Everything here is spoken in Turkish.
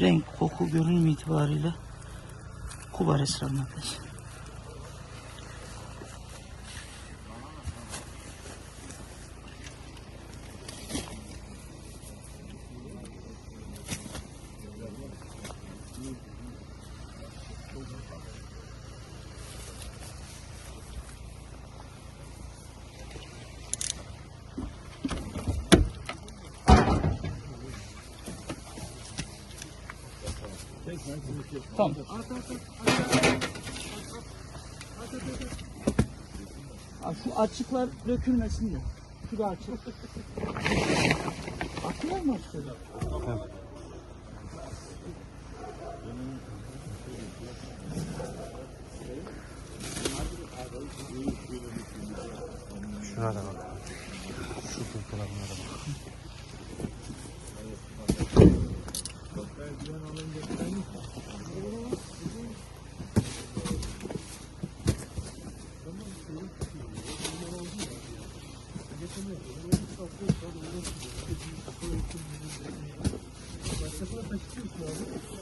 renk, koku, görünüm itibariyle Kuba restoranındayız. Tamam. Ha, şu açıklar dökülmesin de. Şu da açık. Akıyor mu açıklar? Şuna da bak. Şu kurtulanlara da bak.